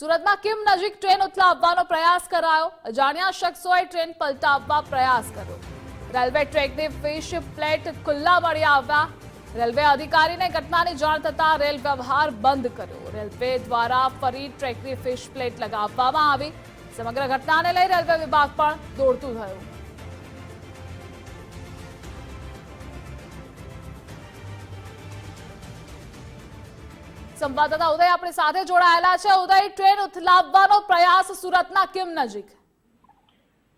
સુરતમાં કિમ નજીક ટ્રેન ઉથલાવવાનો પ્રયાસ કરાયો. અજાણ્યા શખ્સોએ ટ્રેન પલટાવવા પ્રયાસ કર્યો. રેલવે ટ્રેકની ફિશ પ્લેટ ખુલ્લા મળી આવ્યા. રેલવે અધિકારીને ઘટનાની જાણ થતાં રેલ વ્યવહાર બંધ કર્યો. રેલવે દ્વારા ફરી ટ્રેકની ફિશ પ્લેટ લગાવવામાં આવી. સમગ્ર ઘટનાને લઈ રેલવે વિભાગ પણ દોડતું થયું સંવાદદાતા ઉદય આપણી સાથે જોડાયેલા છે. ઉદય, ટ્રેન ઉથલાવવાનો પ્રયાસ સુરતના કિમ નજીક?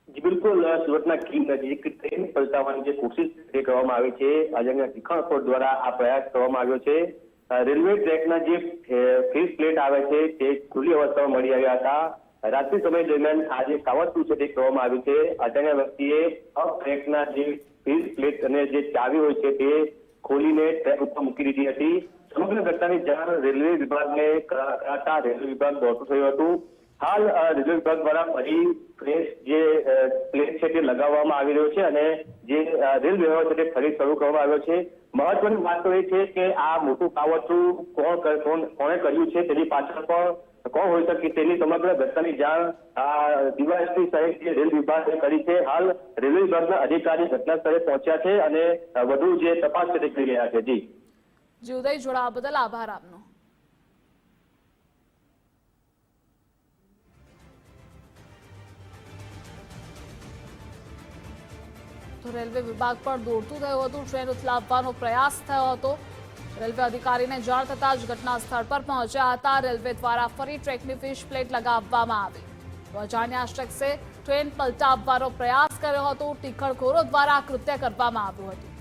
જી, બિલકુલ, સુરતના કીમ નજીક? ટ્રેન પલટાવવાની જે કોશિશ કરવામાં આવી છે. અજાણ્યા શિક્ષણ દ્વારા આ પ્રયાસ કરવામાં આવ્યો છે. રેલવે ટ્રેકના જે ફેસ પ્લેટ આવે છે તે ખુલ્લી અવસ્થામાં મળી આવ્યા હતા. રાત્રિ સમય દરમિયાન આ જે કાવતરું છે તે કરવામાં આવ્યું છે. અજાણ્યા વ્યક્તિએ અપ ટ્રેકના જે ફેસ પ્લેટ અને જે ચાવી હોય છે તે ખોલીને ટ્રેક ઉપર મૂકી દીધી હતી. સમગ્ર ઘટનાની જાણ રેલવે વિભાગને કરાતા રેલવે વિભાગ દોડતું થયું હતું. હાલ રેલવે વિભાગ દ્વારા ફરી ફ્રેશ જે પ્લેન છે તે લગાવવામાં આવી રહ્યો છે અને જે રેલ વ્યવહાર છે તે ફરી શરૂ કરવામાં આવ્યો છે. મહત્વની વાત એ છે કે આ મોટું કાવતરું કોણ કોણ કર્યું છે તેની પાછળ પણ કોણ હોઈ શકે તેની સમગ્ર ઘટનાની જાણ આ ડીવાયએસપી સાહેબ જે રેલ વિભાગે કરી છે. હાલ રેલવે વિભાગના અધિકારી ઘટના સ્થળે પહોંચ્યા છે અને વધુ જે તપાસ કરી રહ્યા છે. જી. જી ઉદય જોડાવા બદલ આભાર આપનો. તો રેલવે વિભાગ પણ દોડતું થયું હતું, ટ્રેન ઉથલાવવાનો પ્રયાસ થયો હતો. રેલવે અધિકારીને જાણ થતાં જ ઘટના સ્થળ પર પહોંચ્યા હતા. રેલવે દ્વારા ફરી ટ્રેકની ફિશ પ્લેટ લગાવવામાં આવી. અજાણ્યા શખ્સે ટ્રેન પલટાવવાનો પ્રયાસ કર્યો હતો. ટીખળખોરો દ્વારા કૃત્ય કરવામાં આવ્યું હતું.